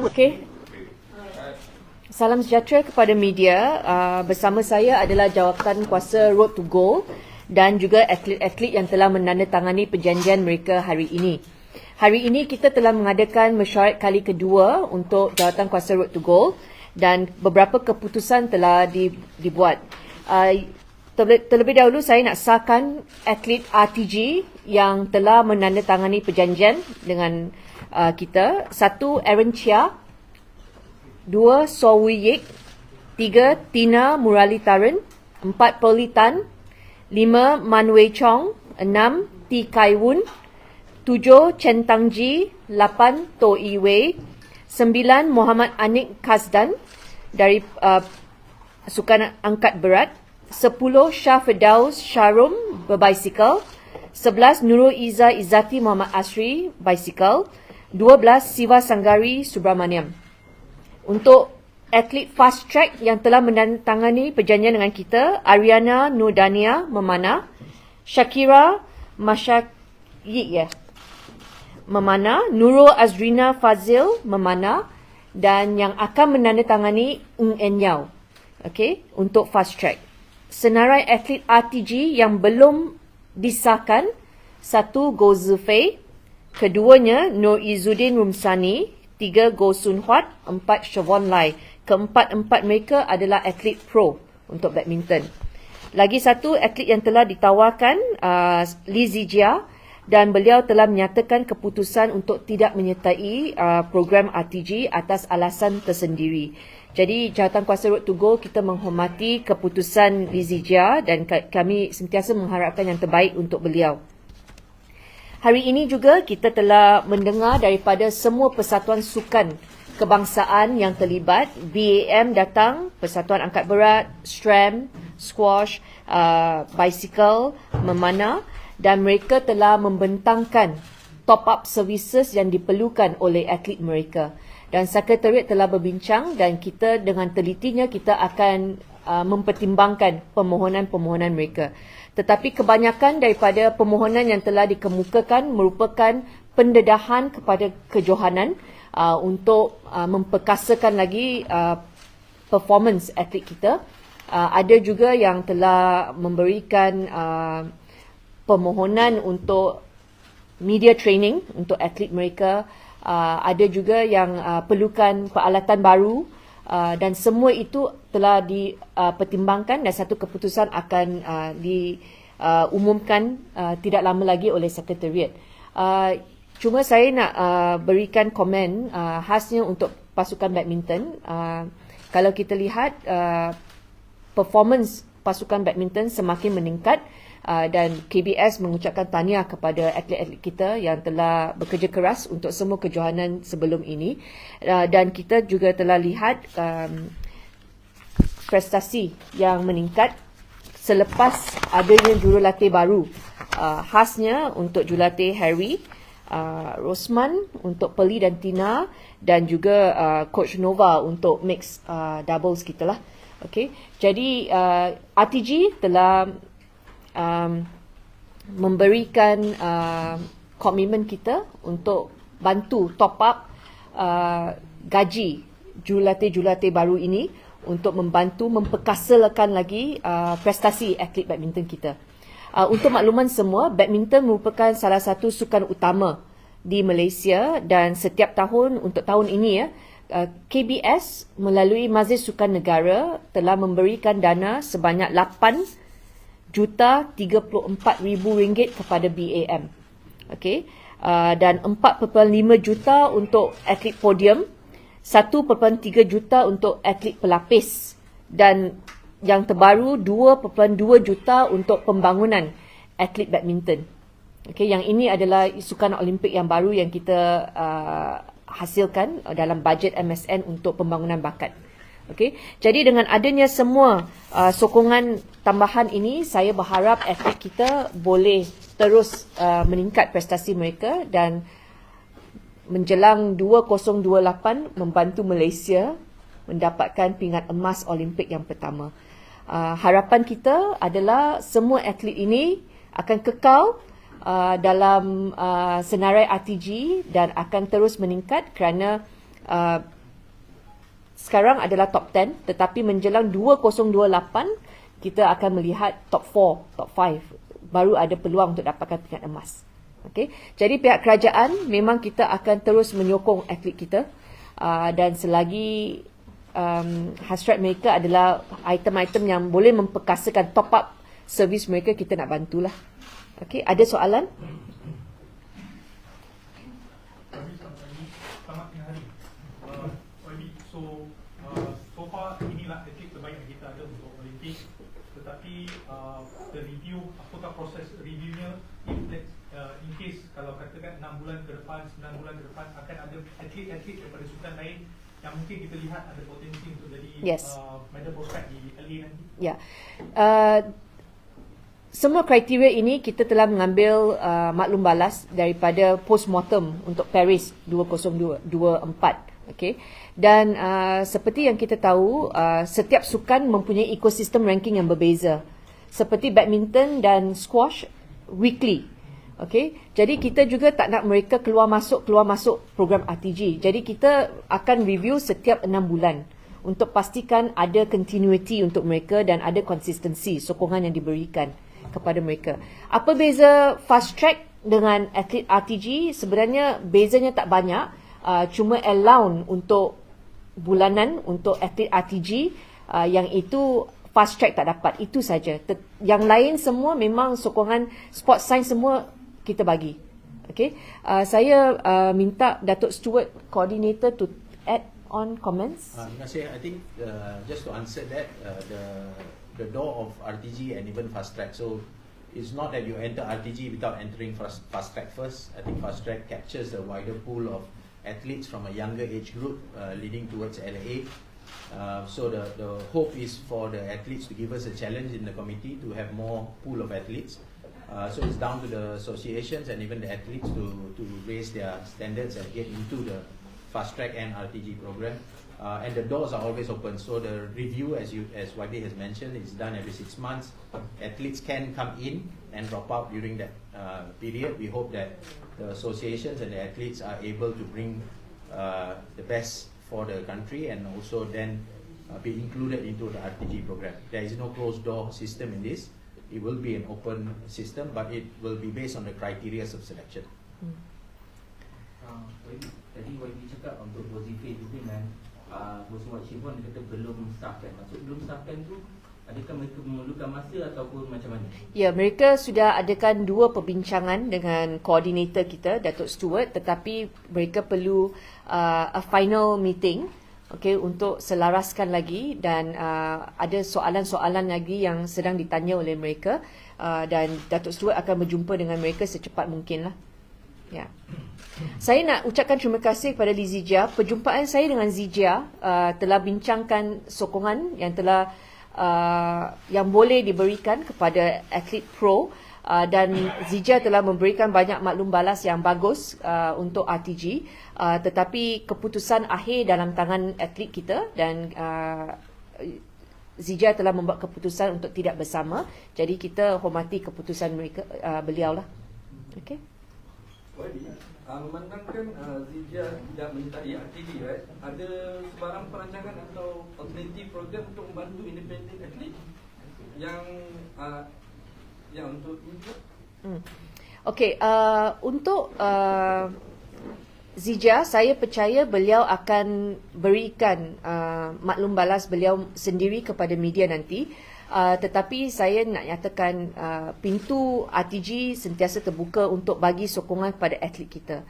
Okey. Salam sejahtera kepada media. Uh, bersama saya adalah jawatan kuasa Road to Goal dan juga atlet-atlet yang telah menandatangani perjanjian mereka hari ini. Hari ini kita telah mengadakan mesyuarat kali kedua untuk jawatan kuasa Road to Goal dan beberapa keputusan telah di, dibuat. Uh, terlebih, dahulu saya nak sahkan atlet RTG yang telah menandatangani perjanjian dengan uh, kita. Satu, Aaron Chia. Dua Sowi Yik, tiga Tina Murali Taran, empat Politan, lima Man Wei Chong, enam Ti Kai Wun, tujuh Chen Tang Ji, lapan To Yi Wei, sembilan Muhammad Anik Kasdan. Dari uh, sukan angkat berat, sepuluh Shah Firdaus Sharum berbicycle, sebelas Nurul Iza Izati Muhammad Asri bicycle, dua belas Siva Sanggari Subramaniam untuk atlet fast track yang telah menandatangani perjanjian dengan kita, Ariana Nurdania memanah, Shakira Masyayik ya, memanah, Nurul Azrina Fazil memanah dan yang akan menandatangani Ng En Yao. Okay, untuk fast track. Senarai atlet RTG yang belum disahkan, satu Go Zufei, keduanya Nur Izzuddin Rumsani, tiga Go Sun Huat, empat Siobhan Lai. Keempat-empat mereka adalah atlet pro untuk badminton. Lagi satu atlet yang telah ditawarkan, uh, Lee Zijia dan beliau telah menyatakan keputusan untuk tidak menyertai uh, program RTG atas alasan tersendiri. Jadi jawatan kuasa Road to Go kita menghormati keputusan Lee Zijia dan kami sentiasa mengharapkan yang terbaik untuk beliau. Hari ini juga kita telah mendengar daripada semua persatuan sukan kebangsaan yang terlibat. BAM datang, Persatuan Angkat Berat, STRAM, Squash, uh, Bicycle, Memana dan mereka telah membentangkan top-up services yang diperlukan oleh atlet mereka. Dan Sekretariat telah berbincang dan kita dengan telitinya kita akan uh, mempertimbangkan permohonan-permohonan mereka tetapi kebanyakan daripada permohonan yang telah dikemukakan merupakan pendedahan kepada kejohanan uh, untuk uh, memperkasakan lagi uh, performance atlet kita. Uh, ada juga yang telah memberikan uh, permohonan untuk media training untuk atlet mereka. Uh, ada juga yang uh, perlukan peralatan baru Uh, dan semua itu telah dipertimbangkan uh, dan satu keputusan akan uh, diumumkan uh, uh, tidak lama lagi oleh sekretariat. Uh, cuma saya nak uh, berikan komen uh, khasnya untuk pasukan badminton. Uh, kalau kita lihat uh, performance pasukan badminton semakin meningkat uh, dan KBS mengucapkan tahniah kepada atlet-atlet kita yang telah bekerja keras untuk semua kejohanan sebelum ini uh, dan kita juga telah lihat um, prestasi yang meningkat selepas adanya jurulatih baru uh, khasnya untuk jurulatih Harry uh, Rosman untuk Peli dan Tina dan juga uh, coach Nova untuk mix uh, doubles kita lah. Okay. Jadi uh, RTG telah um, memberikan uh, komitmen kita untuk bantu top up uh, gaji jurulatih-jurulatih baru ini untuk membantu memperkasakan lagi uh, prestasi atlet badminton kita. Uh, untuk makluman semua, badminton merupakan salah satu sukan utama di Malaysia dan setiap tahun untuk tahun ini ya, uh, KBS melalui Majlis Sukan Negara telah memberikan dana sebanyak 8 juta 34 ribu ringgit kepada BAM. Okey. Uh, dan 4.5 juta untuk atlet podium, 1.3 juta untuk atlet pelapis dan yang terbaru 2.2 juta untuk pembangunan atlet badminton. Okey, yang ini adalah sukan Olimpik yang baru yang kita uh, hasilkan dalam bajet MSN untuk pembangunan bakat. Okey. Jadi dengan adanya semua uh, sokongan tambahan ini, saya berharap atlet kita boleh terus uh, meningkat prestasi mereka dan menjelang 2028 membantu Malaysia mendapatkan pingat emas Olimpik yang pertama. Uh, harapan kita adalah semua atlet ini akan kekal uh, dalam uh, senarai RTG dan akan terus meningkat kerana uh, sekarang adalah top 10 tetapi menjelang 2028 kita akan melihat top 4, top 5 baru ada peluang untuk dapatkan pingat emas. Okay. Jadi pihak kerajaan memang kita akan terus menyokong atlet kita uh, dan selagi um, hasrat mereka adalah item-item yang boleh memperkasakan top up servis mereka kita nak bantulah. Okay, ada soalan? Kalau katakan 6 bulan ke depan, 9 bulan ke depan akan ada atlet-atlet daripada sukan lain yang mungkin kita lihat ada potensi untuk jadi yes. uh, medal prospect di LA nanti? Ya. Yeah. Uh, semua kriteria ini kita telah mengambil uh, maklum balas daripada postmortem untuk Paris 2024. Okay. Dan uh, seperti yang kita tahu, uh, setiap sukan mempunyai ekosistem ranking yang berbeza. Seperti badminton dan squash, weekly. Okay, jadi kita juga tak nak mereka keluar masuk keluar masuk program RTG. Jadi kita akan review setiap enam bulan untuk pastikan ada continuity untuk mereka dan ada konsistensi sokongan yang diberikan kepada mereka. Apa beza fast track dengan atlet RTG? Sebenarnya bezanya tak banyak. Uh, cuma allow untuk bulanan untuk atlet RTG uh, yang itu fast track tak dapat. Itu saja. Yang lain semua memang sokongan sport science semua kita bagi. Okay, uh, saya uh, minta Datuk Stewart, coordinator to add on comments. Uh, terima kasih. I think uh, just to answer that, uh, the the door of RTG and even fast track. So it's not that you enter RTG without entering fast, fast track first. I think fast track captures a wider pool of athletes from a younger age group uh, leading towards LA. Uh, so the the hope is for the athletes to give us a challenge in the committee to have more pool of athletes. Uh, so it's down to the associations and even the athletes to, to raise their standards and get into the fast track and RTG program. Uh, and the doors are always open. So the review, as you as Wadi has mentioned, is done every six months. Athletes can come in and drop out during that uh, period. We hope that the associations and the athletes are able to bring uh, the best for the country and also then uh, be included into the RTG program. There is no closed door system in this it will be an open system, but it will be based on the criteria of selection. Hmm. Uh, tadi YB cakap untuk Bozifit itu dengan uh, Bos Wat Shibon dia kata belum sahkan. Maksud belum sahkan tu adakah mereka memerlukan masa ataupun macam mana? Ya, mereka sudah adakan dua perbincangan dengan koordinator kita Datuk Stewart tetapi mereka perlu uh, a final meeting okay, untuk selaraskan lagi dan uh, ada soalan-soalan lagi yang sedang ditanya oleh mereka uh, dan Datuk Stuart akan berjumpa dengan mereka secepat mungkin lah. Ya. Saya nak ucapkan terima kasih kepada Liz Zijia. Perjumpaan saya dengan Zijia uh, telah bincangkan sokongan yang telah uh, yang boleh diberikan kepada atlet pro uh, dan Zijia telah memberikan banyak maklum balas yang bagus uh, untuk RTG. Uh, tetapi keputusan akhir dalam tangan atlet kita dan uh, Zija telah membuat keputusan untuk tidak bersama. Jadi kita hormati keputusan mereka uh, beliau lah. Okay. Uh, memandangkan uh, Zija tidak menyertai RTD, right? ada sebarang perancangan atau alternatif program untuk membantu independent atlet yang uh, yang untuk ini? Hmm. Okay, uh, untuk uh, Zija, saya percaya beliau akan berikan uh, maklum balas beliau sendiri kepada media nanti. Uh, tetapi saya nak nyatakan uh, pintu RTG sentiasa terbuka untuk bagi sokongan kepada atlet kita.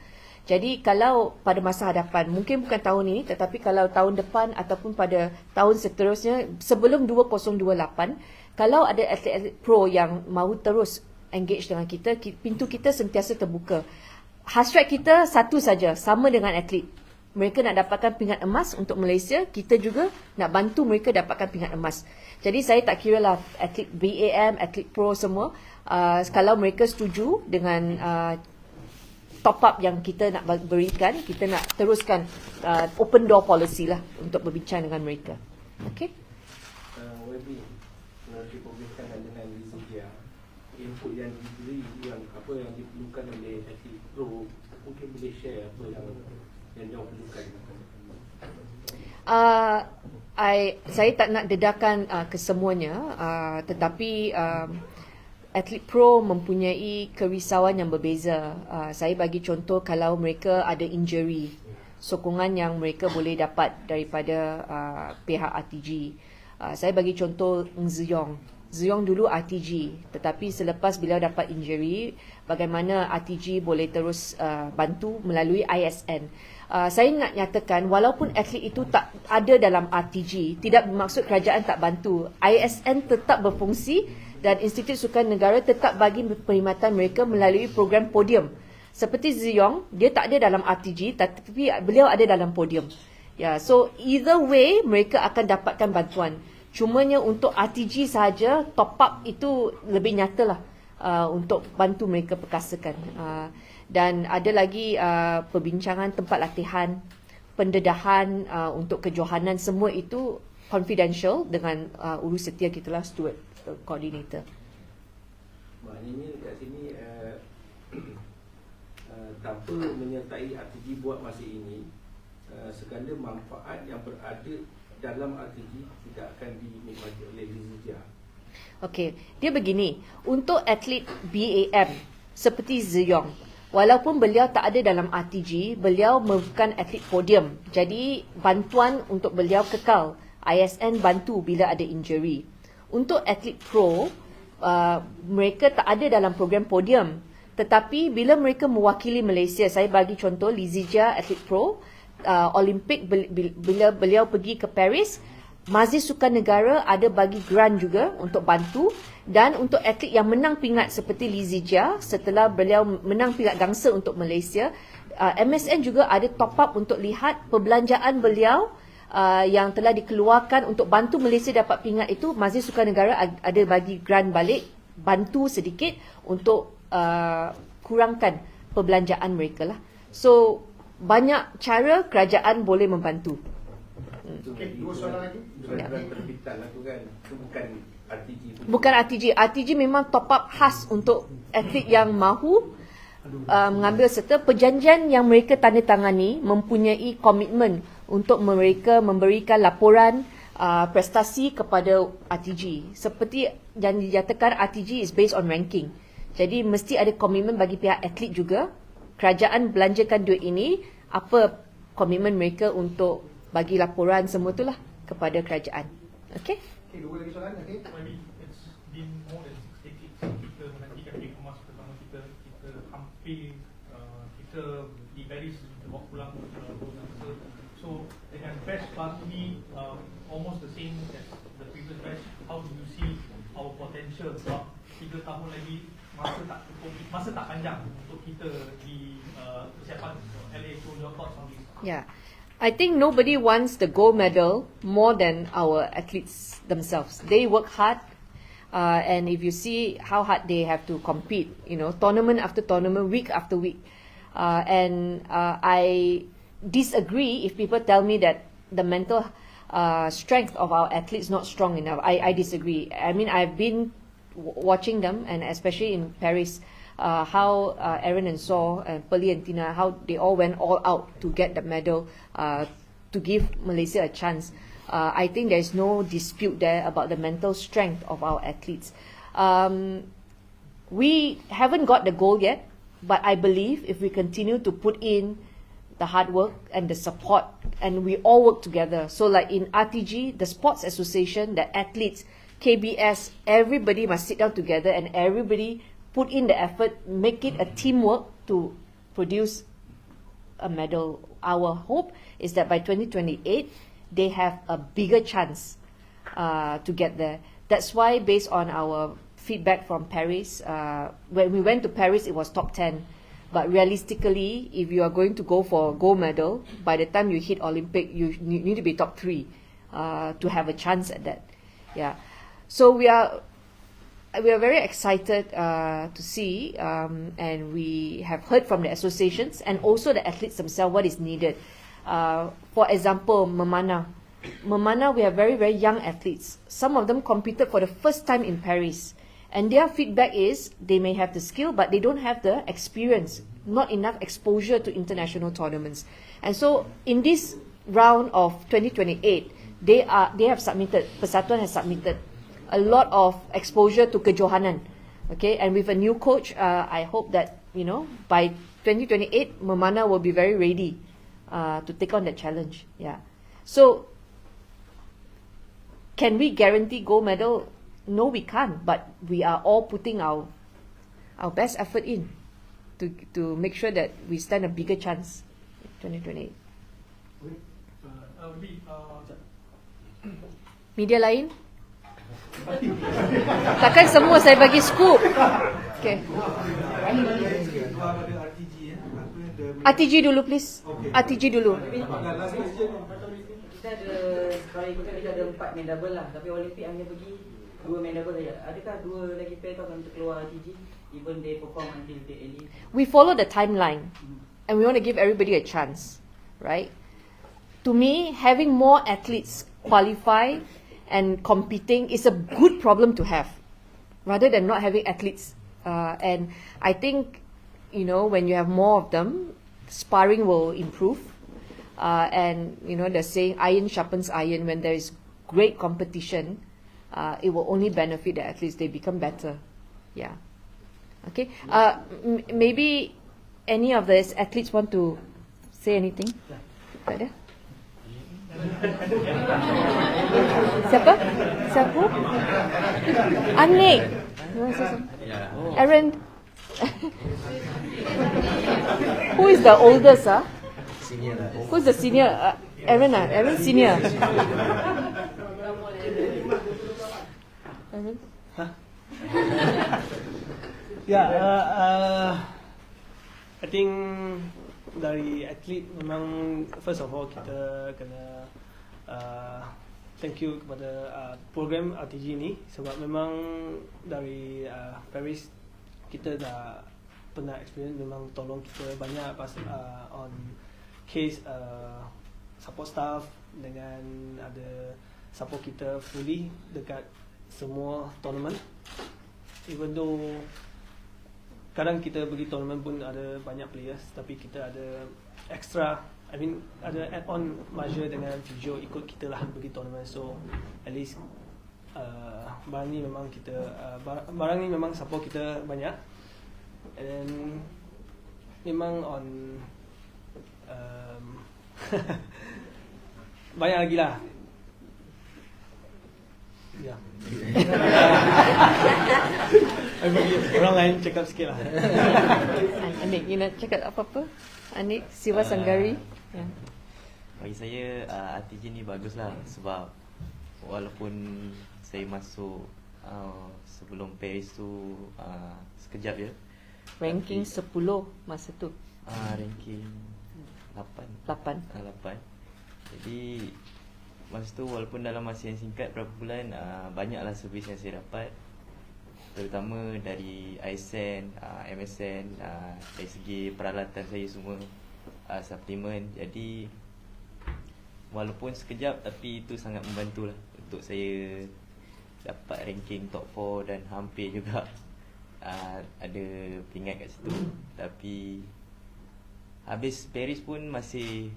Jadi kalau pada masa hadapan, mungkin bukan tahun ini tetapi kalau tahun depan ataupun pada tahun seterusnya sebelum 2028, kalau ada atlet-atlet pro yang mahu terus engage dengan kita, pintu kita sentiasa terbuka hasrat kita satu saja sama dengan atlet mereka nak dapatkan pingat emas untuk Malaysia kita juga nak bantu mereka dapatkan pingat emas. Jadi saya tak kira lah atlet BAM atlet pro semua uh, kalau mereka setuju dengan uh, top up yang kita nak berikan kita nak teruskan uh, open door policy lah untuk berbincang dengan mereka. Okay uh, input yang diberi yang apa yang diperlukan oleh atlet pro mungkin boleh share apa yang yang dia perlukan Uh, I saya tak nak dedakan uh, kesemuanya uh, tetapi um, atlet pro mempunyai kerisauan yang berbeza. Uh, saya bagi contoh kalau mereka ada injury, sokongan yang mereka boleh dapat daripada uh, pihak RTG. Uh, saya bagi contoh Ng Ziyong. Ziyong dulu RTG tetapi selepas beliau dapat injury bagaimana RTG boleh terus uh, bantu melalui ISN. Uh, saya nak nyatakan walaupun atlet itu tak ada dalam RTG tidak bermaksud kerajaan tak bantu. ISN tetap berfungsi dan Institut Sukan Negara tetap bagi perkhidmatan mereka melalui program podium. Seperti Ziyong, dia tak ada dalam RTG tetapi beliau ada dalam podium. Ya, yeah, so either way mereka akan dapatkan bantuan. Cumanya untuk RTG saja top up itu lebih nyata lah uh, untuk bantu mereka perkasakan. Uh, dan ada lagi uh, perbincangan tempat latihan, pendedahan uh, untuk kejohanan semua itu confidential dengan uh, urus setia kita lah steward uh, coordinator. Maknanya kat sini uh, uh, tanpa menyertai RTG buat masa ini uh, sekanda manfaat yang berada dalam RTG tidak akan dinikmati oleh Lizia. Okey, dia begini. Untuk atlet BAM seperti Ziyong, walaupun beliau tak ada dalam RTG, beliau bukan atlet podium. Jadi bantuan untuk beliau kekal. ISN bantu bila ada injury. Untuk atlet pro, uh, mereka tak ada dalam program podium. Tetapi bila mereka mewakili Malaysia, saya bagi contoh Lizija atlet pro, uh, Olimpik bila beliau pergi ke Paris, Majlis Sukan Negara ada bagi grant juga untuk bantu dan untuk atlet yang menang pingat seperti Lizija setelah beliau menang pingat gangsa untuk Malaysia, uh, MSN juga ada top up untuk lihat perbelanjaan beliau uh, yang telah dikeluarkan untuk bantu Malaysia dapat pingat itu Majlis Sukan Negara ada bagi grant balik bantu sedikit untuk uh, kurangkan perbelanjaan mereka lah. So banyak cara kerajaan boleh membantu. Okay, dua soalan lagi. Ya. Terbitan lah tu kan. Itu bukan RTG. Bukan RTG. RTG memang top up khas untuk atlet yang mahu uh, mengambil serta perjanjian yang mereka tanda tangani mempunyai komitmen untuk mereka memberikan laporan uh, prestasi kepada RTG. Seperti yang dinyatakan RTG is based on ranking. Jadi mesti ada komitmen bagi pihak atlet juga kerajaan belanjakan duit ini, apa komitmen mereka untuk bagi laporan semua itulah kepada kerajaan. Okey? Okey, dua lagi soalan. Okey. Maybe it's been more than six decades kita menantikan Big Emas pertama kita. Kita hampir uh, kita di Paris kita bawa pulang uh, So, dengan best part ini uh, almost the same as the previous best. How do you see our potential sebab tiga tahun lagi masa tak cukup, masa tak panjang untuk kita di uh, LA. Your thoughts on this? Yeah. I think nobody wants the gold medal more than our athletes themselves. They work hard, uh, and if you see how hard they have to compete, you know, tournament after tournament, week after week, uh, and uh, I disagree if people tell me that the mental uh, strength of our athletes not strong enough. I, I disagree. I mean, I've been watching them, and especially in Paris, uh, how uh, Aaron and Saw and Pearly and Tina, how they all went all out to get the medal uh, to give Malaysia a chance. Uh, I think there's no dispute there about the mental strength of our athletes. Um, we haven't got the goal yet, but I believe if we continue to put in the hard work and the support, and we all work together. So, like in RTG, the sports association, the athletes, KBS, everybody must sit down together and everybody put in the effort, make it a teamwork to produce a medal. Our hope is that by 2028, they have a bigger chance uh, to get there. That's why, based on our feedback from Paris, uh, when we went to Paris, it was top 10. But realistically, if you are going to go for a gold medal, by the time you hit Olympic, you need to be top three uh, to have a chance at that. Yeah. So we are we are very excited uh, to see, um, and we have heard from the associations and also the athletes themselves what is needed. Uh, for example, Mamana. Mamana, we have very, very young athletes. Some of them competed for the first time in Paris. And their feedback is they may have the skill, but they don't have the experience, not enough exposure to international tournaments. And so, in this round of 2028, they are they have submitted. Persatuan has submitted a lot of exposure to kejohanan. Okay, and with a new coach, uh, I hope that you know by 2028, Memana will be very ready uh, to take on that challenge. Yeah, so can we guarantee gold medal? No, we can't. But we are all putting our our best effort in to to make sure that we stand a bigger chance. in 2028. Uh, uh, Media lain? Takkan semua saya bagi scoop. Okay. RTG dulu please. RTG dulu. Kita ada kalau ikutkan kita ada empat main double lah Tapi Olimpik hanya pergi dua main double saja Adakah dua lagi pair kau akan terkeluar RTG Even they perform until the early We follow the timeline and we want to give everybody a chance, right? To me, having more athletes qualify and competing is a good problem to have rather than not having athletes. Uh, and I think, you know, when you have more of them, sparring will improve. Uh, and, you know, they're saying iron sharpens iron. When there is great competition, uh, it will only benefit the athletes. They become better. Yeah. Okay. Uh, m- maybe any of the athletes want to say anything? Tak ada? Siapa? Siapa? Anik. Yeah. Aaron. Who is the oldest? Ah, lah. Who's the senior? Uh, Aaron ah, Aaron senior. Aaron. Ya, uh, uh, I think dari atlet memang first of all kita kena uh, thank you kepada uh, program RTG ni sebab memang dari uh, Paris kita dah pernah experience memang tolong kita banyak pas uh, on case uh, support staff dengan ada support kita fully dekat semua tournament. Even though kadang kita pergi tournament pun ada banyak players tapi kita ada extra I mean ada add on measure dengan physio ikut kita lah pergi tournament. So at least uh, barang ni memang kita uh, bar- barang ni memang support kita banyak. And then memang on um, banyak lagi lah. Ya. Bagi orang lain cakap sikit lah. An- Anik, you nak cakap apa-apa? Anik, Siva Sanggari. Ya. Bagi saya uh, RTG ni bagus lah sebab walaupun saya masuk uh, sebelum Paris tu uh, sekejap je Ranking Tapi, 10 masa tu. uh, ranking 8 8. uh, 8 jadi masa tu walaupun dalam masa yang singkat berapa bulan uh, banyaklah servis yang saya dapat terutama dari ISN, uh, MSN uh, dari segi peralatan saya semua uh, suplemen jadi walaupun sekejap tapi itu sangat membantu lah untuk saya dapat ranking top 4 dan hampir juga uh, ada peringkat kat situ. Tapi habis Paris pun masih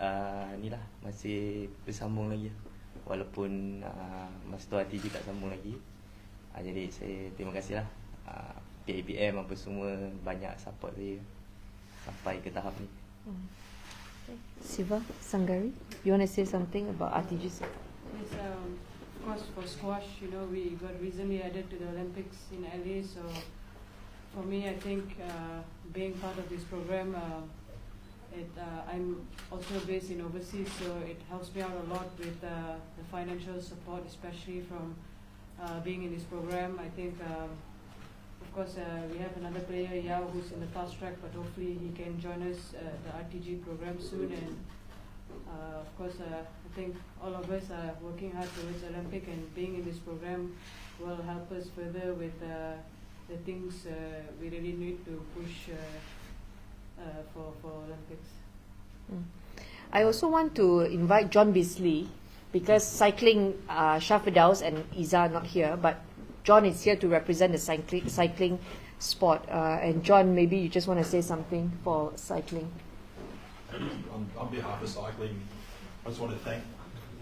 uh, ni lah masih bersambung lagi. Walaupun uh, masa tu RTG tak sambung lagi. Uh, jadi saya terima kasih lah uh, PABM apa semua banyak support saya sampai ke tahap ni Siva Sangari, you want to say something about RTGs? Yes, um, of course, for squash, you know, we got recently added to the Olympics in LA. So, for me, I think uh, being part of this program, uh, it, uh, I'm also based in overseas, so it helps me out a lot with uh, the financial support, especially from uh, being in this program. I think, um, of course, uh, we have another player, Yao, who's in the fast track, but hopefully he can join us uh, the RTG program soon and. Uh, of course, uh, I think all of us are working hard towards Olympic, and being in this program will help us further with uh, the things uh, we really need to push uh, uh, for for Olympics. I also want to invite John Bisley because cycling, uh, and Iza are not here, but John is here to represent the cycling, cycling sport. Uh, and John, maybe you just want to say something for cycling. on, on behalf of cycling, I just want to thank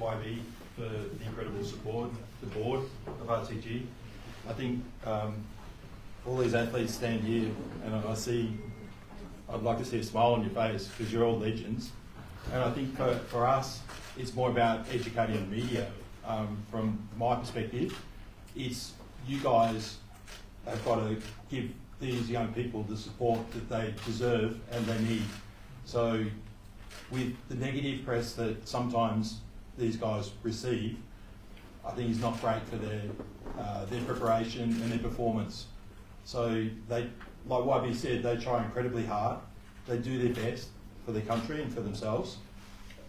YB for the incredible support, the board of RTG. I think um, all these athletes stand here, and I see, I'd like to see a smile on your face because you're all legends. And I think for, for us, it's more about educating the media. Um, from my perspective, it's you guys have got to give these young people the support that they deserve and they need. So, with the negative press that sometimes these guys receive, I think is not great for their uh, their preparation and their performance. So they, like YB said, they try incredibly hard. They do their best for their country and for themselves.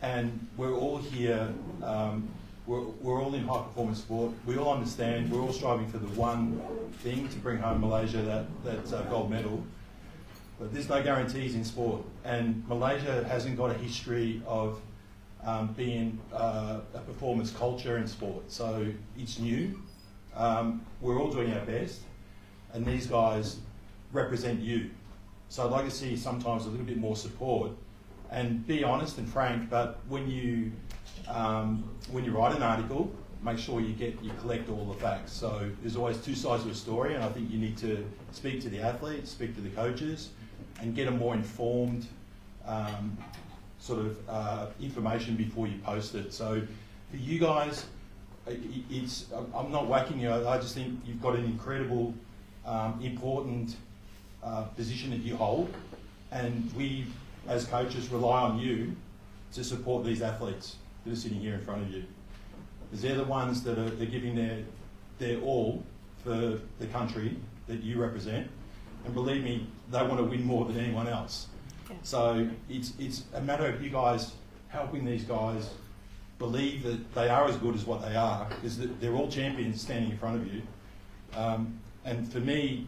And we're all here. Um, we're, we're all in high performance sport. We all understand. We're all striving for the one thing to bring home Malaysia that that uh, gold medal. But there's no guarantees in sport, and Malaysia hasn't got a history of um, being uh, a performance culture in sport. So it's new. Um, we're all doing our best, and these guys represent you. So I'd like to see sometimes a little bit more support, and be honest and frank. But when you um, when you write an article, make sure you get you collect all the facts. So there's always two sides of a story, and I think you need to speak to the athletes, speak to the coaches, and get a more informed um, sort of uh, information before you post it. So for you guys, it's I'm not whacking you. I just think you've got an incredible, um, important uh, position that you hold, and we as coaches rely on you to support these athletes that are sitting here in front of you. Because they're the ones that are they're giving their their all for the country that you represent, and believe me, they want to win more than anyone else. Yeah. So it's it's a matter of you guys helping these guys believe that they are as good as what they are, because they're all champions standing in front of you. Um, and for me,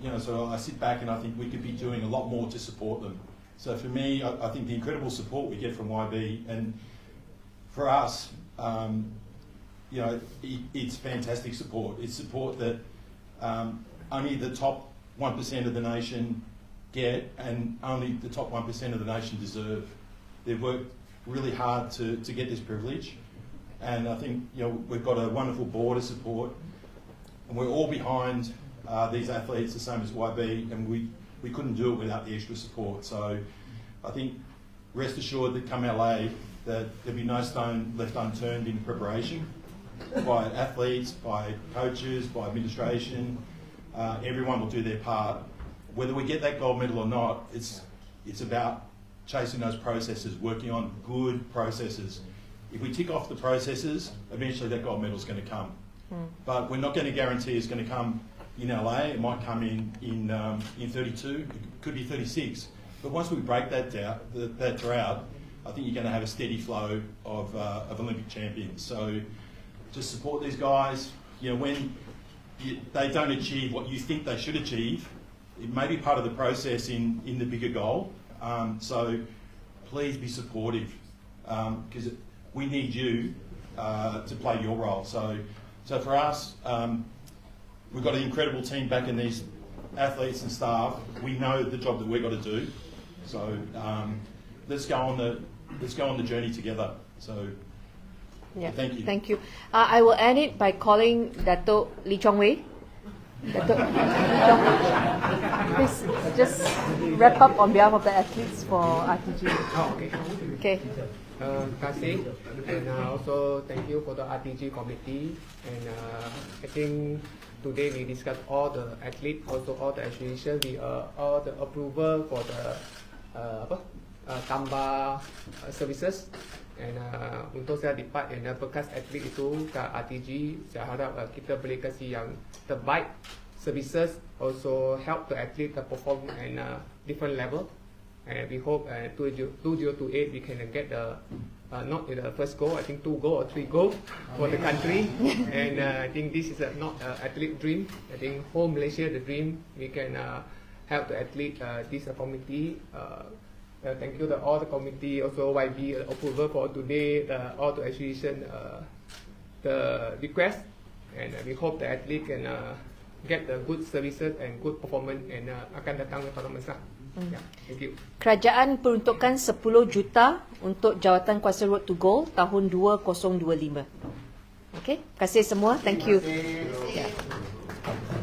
you know, so I sit back and I think we could be doing a lot more to support them. So for me, I, I think the incredible support we get from YB and for us, um, you know, it, it's fantastic support. It's support that um, only the top 1% of the nation get and only the top 1% of the nation deserve. They've worked really hard to, to get this privilege. And I think, you know, we've got a wonderful board of support and we're all behind uh, these athletes, the same as YB, and we, we couldn't do it without the extra support. So I think rest assured that come LA, that there'll be no stone left unturned in preparation by athletes, by coaches, by administration. Uh, everyone will do their part. Whether we get that gold medal or not, it's, it's about chasing those processes, working on good processes. If we tick off the processes, eventually that gold medal is going to come. But we're not going to guarantee it's going to come in LA. It might come in in um, in 32. It could be 36. But once we break that down, that, that drought, I think you're going to have a steady flow of uh, of Olympic champions. So just support these guys. You know, when you, they don't achieve what you think they should achieve, it may be part of the process in in the bigger goal. Um, so please be supportive because we need you uh, to play your role. So, so for us, um, we've got an incredible team back in these athletes and staff. We know the job that we've got to do. So um, let's go on the let's go on the journey together. So Yeah. Thank you. Thank you. Uh, I will end it by calling Dato Lee Chong Wei. Dato Lee Chong Wei. Please just wrap up on behalf of the athletes for RTG. Oh, okay. Okay. Uh, terima kasih and uh, also thank you for the RTG committee and uh, I think today we discussed all the athlete also all the association we uh, all the approval for the uh, apa uh, tambah uh, services. And uh, untuk saya depart and uh, bekas atlet itu ke RTG saya harap uh, kita boleh kasih yang terbaik services also help the athlete to perform in a different level. And we hope uh, 2028 we can get the uh, not the first goal, I think two goal or three goal for the country. and uh, I think this is a, not an athlete dream. I think whole Malaysia the dream. We can uh, help the athlete uh, this uh, committee. Uh, uh, thank you to all the committee, also YB uh, approval for today, the, all the association uh, the request, and uh, we hope the athlete can uh, get the good services and good performance and uh, akan datang ke Parliament Hmm. Ya, thank you. Kerajaan peruntukkan 10 juta untuk jawatan kuasa road to goal tahun 2025. Okey, terima kasih semua. Thank you. Terima kasih. Yeah.